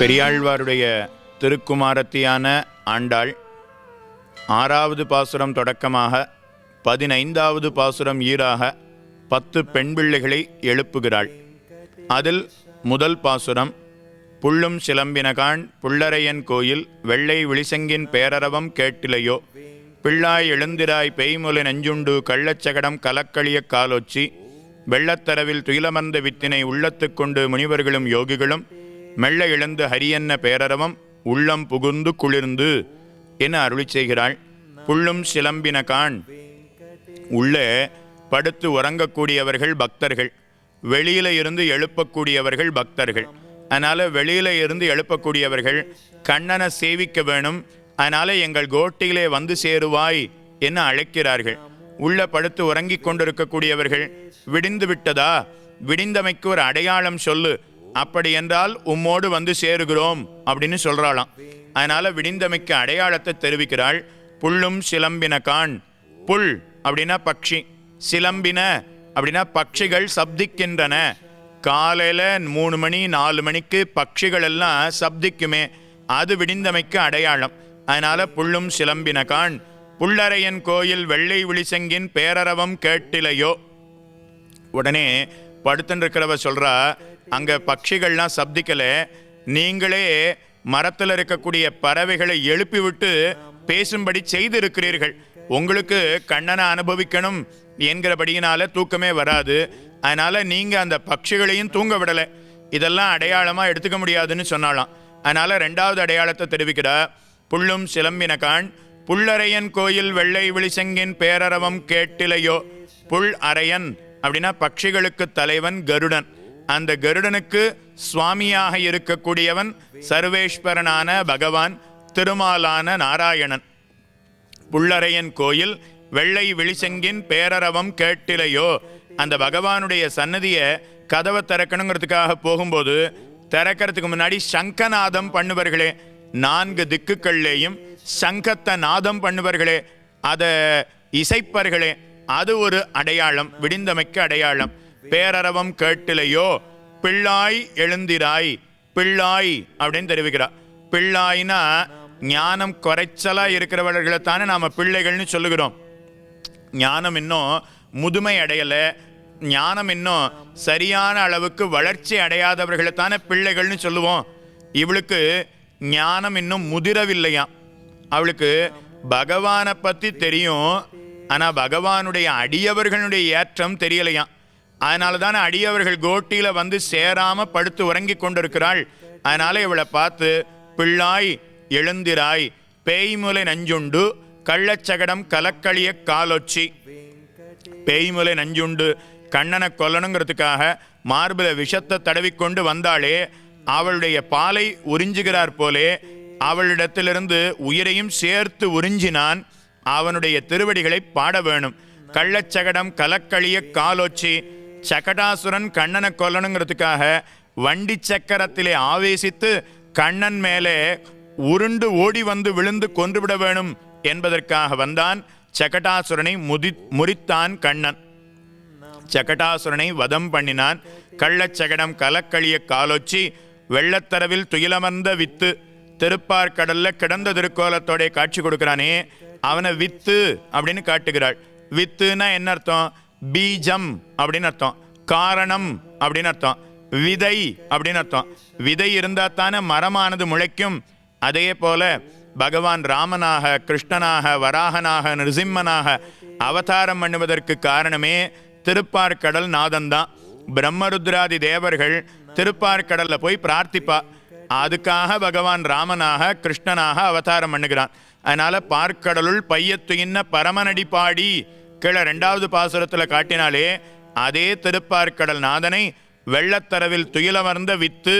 பெரியாழ்வாருடைய திருக்குமாரத்தியான ஆண்டாள் ஆறாவது பாசுரம் தொடக்கமாக பதினைந்தாவது பாசுரம் ஈராக பத்து பெண் பிள்ளைகளை எழுப்புகிறாள். அதில் முதல் பாசுரம் புள்ளும் சிலம்பினகான் புள்ளரையன் கோயில் வெள்ளை விழிசங்கின் பேரரவம் கேட்டிலையோ? பிள்ளாய் எழுந்திராய் பெய்முலை நெஞ்சுண்டு கள்ளச்சகடம் கலக்களிய காலொச்சி? வெள்ளத்தரவில் துயிலமர்ந்த வித்தினை உள்ளத்துக்கொண்டு முனிவர்களும் யோகிகளும் மெல்ல இழந்து ஹரியன்ன பேரரவம் உள்ளம் புகுந்து குளிர்ந்து என அருளி செய்கிறாள். புள்ளும் சிலம்பினகான் உள்ளே படுத்து உறங்கக்கூடியவர்கள் பக்தர்கள். வெளியில இருந்து எழுப்பக்கூடியவர்கள் பக்தர்கள். அதனால் வெளியில இருந்து எழுப்பக்கூடியவர்கள் கண்ணனை சேவிக்க வேணும். அதனால் எங்கள் கோட்டியிலே வந்து சேருவாய் என அழைக்கிறார்கள். உள்ள படுத்து உறங்கிக் கொண்டிருக்கக்கூடியவர்கள் விடிந்து விட்டதா? விடிந்தமைக்கு ஒரு அடையாளம் சொல்லு. அப்படி என்றால் உம்மோடு வந்து சேருகிறோம் அப்படின்னு சொல்றாளாம். அதனால விடிந்தமைக்கு அடையாளத்தை தெரிவிக்கிறாள். புல்லும் சிலம்பின கான். புல் அப்படின்னா பக்ஷி சிலம்பின அப்படின்னா பட்சிகள் சப்திக்கின்றன. காலையில் மூணு மணி நாலு மணிக்கு பட்சிகள் எல்லாம் சப்திக்குமே. அது விடிந்தமைக்கு அடையாளம். அதனால புல்லும் சிலம்பின கான். புல்லறையன் கோயில் வெள்ளை விழிசெங்கின் பேரரவம் கேட்டிலையோ. உடனே படுத்துன்னு இருக்கிறவ அங்கே அங்க பட்சிகள்லாம் சப்திக்கலை. நீங்களே மரத்தில் இருக்கக்கூடிய பறவைகளை எழுப்பி விட்டு பேசும்படி செய்திருக்கிறீர்கள். உங்களுக்கு கண்ணனை அனுபவிக்கணும் என்கிறபடியினால தூக்கமே வராது. அதனால் நீங்கள் அந்த பட்சிகளையும் தூங்க விடலை. இதெல்லாம் அடையாளமாக எடுத்துக்க முடியாதுன்னு சொன்னாலாம் அதனால் ரெண்டாவது அடையாளத்தை தெரிவிக்கிறா புள்ளும் சிலம்பினகான் புல்லரையன் கோயில் வெள்ளை விழிசெங்கின் பேரரவம் கேட்டிலையோ புல் அரையன் அப்படின்னா பட்சிகளுக்கு தலைவன் கருடன். அந்த கருடனுக்கு சுவாமியாக இருக்கக்கூடியவன் சர்வேஸ்வரனான பகவான் திருமாலான நாராயணன். புள்ளரையன் கோயில் வெள்ளை விழிசெங்கின் பேரரவம் கேட்டிலையோ அந்த பகவானுடைய சன்னதியை கதவை திறக்கணுங்கிறதுக்காக போகும்போது திறக்கிறதுக்கு முன்னாடி சங்கநாதம் பண்ணுவர்களே நான்கு திக்குகள்லேயும் சங்கத்தை நாதம் பண்ணுவர்களே அதை இசைப்பர்களே அது ஒரு அடையாளம் விடிந்தமைக்கு அடையாளம். பேரரவம் கேட்டிலையோ பிள்ளாய் எழுந்திராய் பிள்ளாய் அப்படின்னு தெரிவிக்கிறா பிள்ளாய்னா ஞானம் குறைச்சலா இருக்கிறவர்களை தானே நாம பிள்ளைகள்னு சொல்லுகிறோம். ஞானம் இன்னும் முதுமை அடையலை. ஞானம் இன்னும் சரியான அளவுக்கு வளர்ச்சி அடையாதவர்களை தானே பிள்ளைகள்னு சொல்லுவோம். இவளுக்கு ஞானம் இன்னும் முதிரவில்லையாம். அவளுக்கு பகவானை பற்றி தெரியும். ஆனால் பகவானுடைய அடியவர்களுடைய ஏற்றம் தெரியலையாம் அதனால தானே அடியவர்கள் கோட்டியில் வந்து சேராமல் படுத்து உறங்கி கொண்டிருக்கிறாள். அதனால் இவளை பார்த்து பிள்ளாய் எழுந்திராய். பேய்முலை நஞ்சுண்டு கள்ளச்சகடம் கலக்களிய காலொச்சி. பேய்முலை நஞ்சுண்டு கண்ணனை கொல்லணுங்கிறதுக்காக மார்பில விஷத்தை தடவிக்கொண்டு வந்தாளே அவளுடைய பாலை உறிஞ்சுகிறார் போலே அவளிடத்திலிருந்து உயிரையும் சேர்த்து உறிஞ்சினான். அவனுடைய திருவடிகளை பாட வேணும். கள்ளச்சகடம் கலக்களிய காலொச்சி சகடாசுரன் கண்ணனை கொல்லணுங்கிறதுக்காக வண்டி சக்கரத்திலே ஆவேசித்து கண்ணன் மேலே உருண்டு ஓடி வந்து விழுந்து கொன்றுவிட வேணும் என்பதற்காக வந்தான் சகடாசுரனை முதி முறித்தான் கண்ணன். சகடாசுரனை வதம் பண்ணினான். கள்ளச்சகடம் கலக்களிய காலொச்சி வெள்ளத்தரவில் துயிலமர்ந்த வித்து திருப்பார்கடல்ல கிடந்த திருக்கோலத்தோடைய காட்சி கொடுக்கிறானே அவனை வித்து அப்படின்னு காட்டுகிறாள். வித்துனா என்ன அர்த்தம்? பீஜம் அப்படின்னு அர்த்தம். காரணம் அப்படின்னு அர்த்தம். விதை அப்படின்னு அர்த்தம். விதை இருந்தால் தானே மரமானது முளைக்கும். அதே போல பகவான் ராமனாக கிருஷ்ணனாக வராகனாக நிருசிம்மனாக அவதாரம் பண்ணுவதற்கு காரணமே திருப்பார்கடல் நாதன்தான் பிரம்மருத்ராதி தேவர்கள் திருப்பார்கடல்ல போய் பிரார்த்திப்பா. அதுக்காக பகவான் ராமனாக கிருஷ்ணனாக அவதாரம் பண்ணுகிறான். அதனால் பார்க்கடலுள் பையத்துயின்ன பரமனடி பாடி கீழே ரெண்டாவது பாசுரத்தில் காட்டினாலே அதே திருப்பார்க்கடல் நாதனை வெள்ளத்தரவில் துயிலமர்ந்த வித்து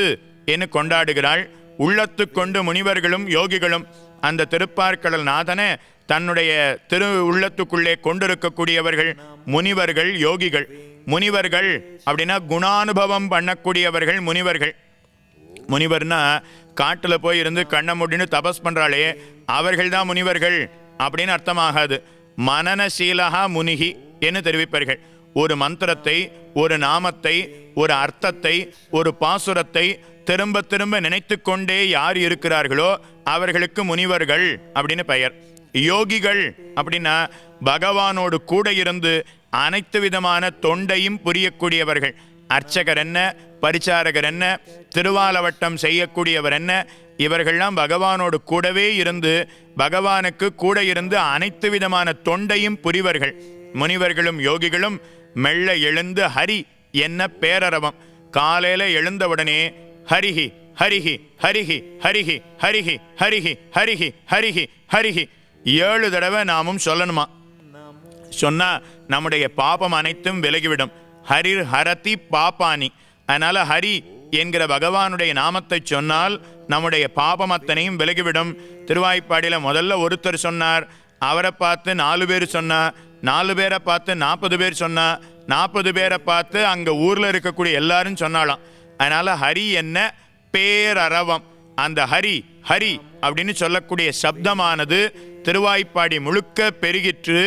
என்று கொண்டாடுகிறாள். உள்ளத்து கொண்டு முனிவர்களும் யோகிகளும் அந்த திருப்பார்க்கடல் நாதனை தன்னுடைய திரு உள்ளத்துக்குள்ளே கொண்டிருக்கக்கூடியவர்கள் முனிவர்கள் யோகிகள். முனிவர்கள் அப்படின்னா குணானுபவம் பண்ணக்கூடியவர்கள் முனிவர்கள். முனிவர்னா காட்டுல போய் இருந்து கண்ணை முடின்னு தபஸ் பண்ணுறாளே அவர்கள் தான் முனிவர்கள் அப்படின்னு அர்த்தமாகாது. மனநசீலகா முனிகி என்று தெரிவிப்பார்கள். ஒரு மந்திரத்தை ஒரு நாமத்தை ஒரு அர்த்தத்தை ஒரு பாசுரத்தை திரும்ப திரும்ப நினைத்து கொண்டே யார் இருக்கிறார்களோ அவர்களுக்கு முனிவர்கள் அப்படின்னு பெயர். யோகிகள் அப்படின்னா பகவானோடு கூட இருந்து அனைத்து விதமான தொண்டையும் புரியக்கூடியவர்கள். அர்ச்சகர் என்ன பரிச்சாரகர் என்ன திருவாலவட்டம் செய்யக்கூடியவர் என்ன இவர்கள்லாம் பகவானோடு கூடவே இருந்து பகவானுக்கு கூட இருந்து அனைத்து விதமான தொண்டையும் புரிவர்கள். முனிவர்களும் யோகிகளும் மெல்ல எழுந்து ஹரி என்ன பேரரவம். காலையில எழுந்தவுடனே ஹரிஹி ஹரிஹி ஹரிஹி ஹரிஹி ஹரிஹி ஹரிஹி ஹரிஹி ஹரிஹி ஹரிஹி. ஏழு தடவை நாமும் சொல்லணுமா? சொன்னா நம்முடைய பாபம் அனைத்தும் விலகிவிடும். ஹரிர் ஹரதி பாப்பானி அதனால் ஹரி என்கிற பகவானுடைய நாமத்தை சொன்னால் நம்முடைய பாபம் அத்தனையும் விலகிவிடும். திருவாய்ப்பாடியில் முதல்ல ஒருத்தர் சொன்னார். அவரை பார்த்து நாலு பேர் சொன்னார் நாலு பேரை பார்த்து நாற்பது பேர் சொன்னார் நாற்பது பேரை பார்த்து அங்கே ஊரில் இருக்கக்கூடிய எல்லாரும் சொன்னாலாம். அதனால் ஹரி என்ன? பேரறவம் அந்த ஹரி ஹரி அப்படின்னு சொல்லக்கூடிய சப்தமானது திருவாய்ப்பாடி முழுக்க பெருகிற்று.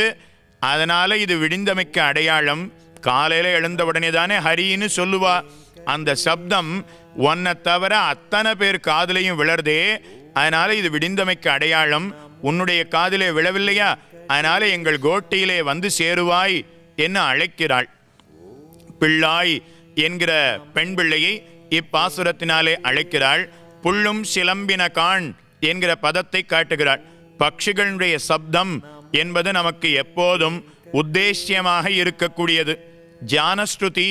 அதனால் இது விடிந்தமைக்க அடையாளம். காலையில் எழுந்த உடனே தானே ஹரின்னு சொல்லுவா. அந்த சப்தம் ஒன்னை தவிர அத்தனை பேர் காதலையும் விழறதே. அதனால இது விடிந்தமைக்கு அடையாளம். உன்னுடைய காதிலே விழவில்லையா? அதனால எங்கள் கோட்டையிலே வந்து சேருவாய் என்று அழைக்கிறாள். பிள்ளாய் என்கிற பெண் பிள்ளையை இப்பாசுரத்தினாலே அழைக்கிறாள். புல்லும் சிலம்பின காண் என்கிற பதத்தை காட்டுகிறாள். பட்சிகளுடைய சப்தம் என்பது நமக்கு எப்போதும் உத்தேசியமாக இருக்கக்கூடியது. ஜானஸ்ருதி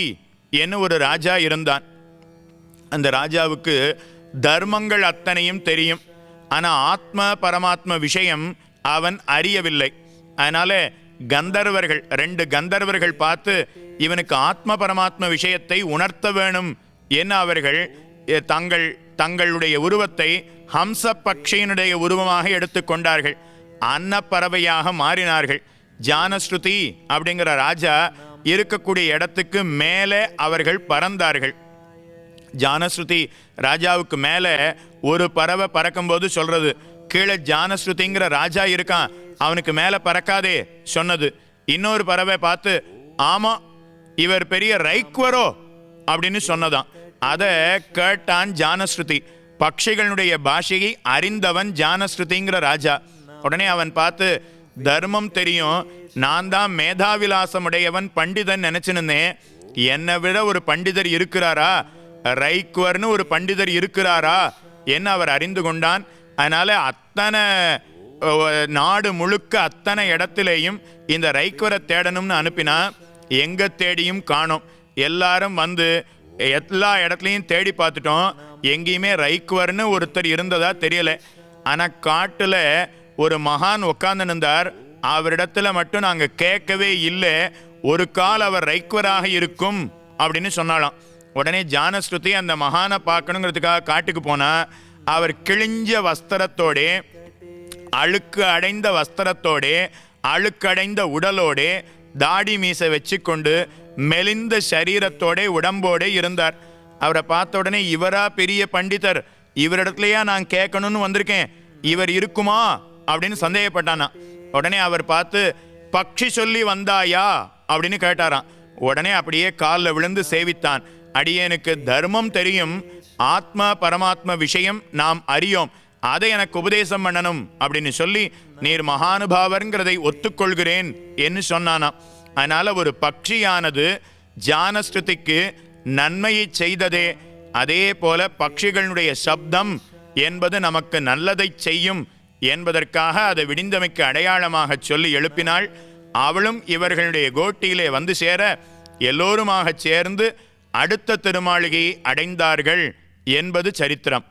என்ன ஒரு ராஜா இருந்தான். அந்த ராஜாவுக்கு தர்மங்கள் அத்தனையும் தெரியும். ஆனால் ஆத்ம பரமாத்ம விஷயம் அவன் அறியவில்லை. அதனால் கந்தர்வர்கள் ரெண்டு கந்தர்வர்கள் பார்த்து இவனுக்கு ஆத்ம பரமாத்ம விஷயத்தை உணர்த்த வேணும் என அவர்கள் தங்கள் தங்களுடைய உருவத்தை ஹம்ச பக்ஷியினுடைய உருவமாக எடுத்துக்கொண்டார்கள் அன்னப்பறவையாக மாறினார்கள். ஜானஸ்ருதி அப்படிங்கிற ராஜா இருக்கக்கூடிய இடத்துக்கு மேலே அவர்கள் பறந்தார்கள். ஜானஸ்ருதி ராஜாவுக்கு மேலே ஒரு பறவை பறக்கும்போது சொல்றது கீழே ஜானஸ்ருதிங்கிற ராஜா இருக்கான் அவனுக்கு மேலே பறக்காதே சொன்னது. இன்னொரு பறவை பார்த்து ஆமாம் இவர் பெரிய ரைக்வரோ அப்படின்னு சொன்னதான். அதை கேட்டான் ஜானஸ்ருதி பட்சிகளுடைய பாஷையை அறிந்தவன் ஜானஸ்ருதிங்கிற ராஜா. உடனே அவன் பார்த்து தர்மம் தெரியும். நான் தான் மேதாவிலாசம் உடையவன் பண்டிதன் நினைச்சுன்னு என்னை விட ஒரு பண்டிதர் இருக்கிறாரா? ரைக்குவர்னு ஒரு பண்டிதர் இருக்கிறாரா? என்ன அவர் அறிந்து கொண்டான்? அதனால் அத்தனை நாடு முழுக்க அத்தனை இடத்திலேயும் இந்த ரைக்குவரை தேடணும்னு அனுப்பினா எங்கே தேடியும் காணும். எல்லாரும் வந்து எல்லா இடத்துலையும் தேடி பார்த்துட்டோம். எங்கேயுமே ரைக்குவர்னு ஒருத்தர் இருந்ததா தெரியலை. ஆனால் காட்டில் ஒரு மகான் உட்கார்ந்து அவரிடத்துல மட்டும் நாங்கள் கேட்கவே இல்லை. ஒரு கால் அவர் ரைக்வராக இருக்கும் அப்படின்னு சொன்னாலாம் உடனே ஜானஸ்ருதி அந்த மகானை பார்க்கணுங்கிறதுக்காக காட்டுக்கு போனா அவர் கிழிஞ்ச வஸ்திரத்தோடே அழுக்கு அடைந்த வஸ்திரத்தோடே அழுக்கடைந்த உடலோடே தாடி மீசை வச்சுக்கொண்டு மெலிந்த சரீரத்தோடே உடம்போடே இருந்தார். அவரை பார்த்த உடனே இவரா பெரிய பண்டிதர். இவரிடத்துலயா நான் கேட்கணும்னு வந்திருக்கேன். இவர் இருக்குமா? அப்படின்னு சந்தேகப்பட்டானா. உடனே அவர் பார்த்து பக்ஷி சொல்லி வந்தாயா? அப்படின்னு கேட்டாராம். உடனே அப்படியே காலில் விழுந்து சேவித்தான். அடியேனுக்கு தர்மம் தெரியும். ஆத்ம பரமாத்ம விஷயம் நாம் அறியோம். அதை எனக்கு உபதேசம் பண்ணணும். அப்படின்னு சொல்லி நீர் மகானுபாவர்ங்கிறதை ஒத்துக்கொள்கிறேன் என்று சொன்னானாம். அதனால ஒரு பக்ஷியானது ஜானஸ்ருதிக்கு நன்மையை செய்ததே. அதே போல பட்சிகளுடைய சப்தம் என்பது நமக்கு நல்லதை செய்யும் என்பதற்காக அதை விடிந்தமைக்கு அடையாளமாக சொல்லி எழுப்பினாள். அவளும் இவர்களுடைய கோட்டியிலே வந்து சேர எல்லோருமாகச் சேர்ந்து அடுத்த திருமாளிகையை அடைந்தார்கள் என்பது சரித்திரம்.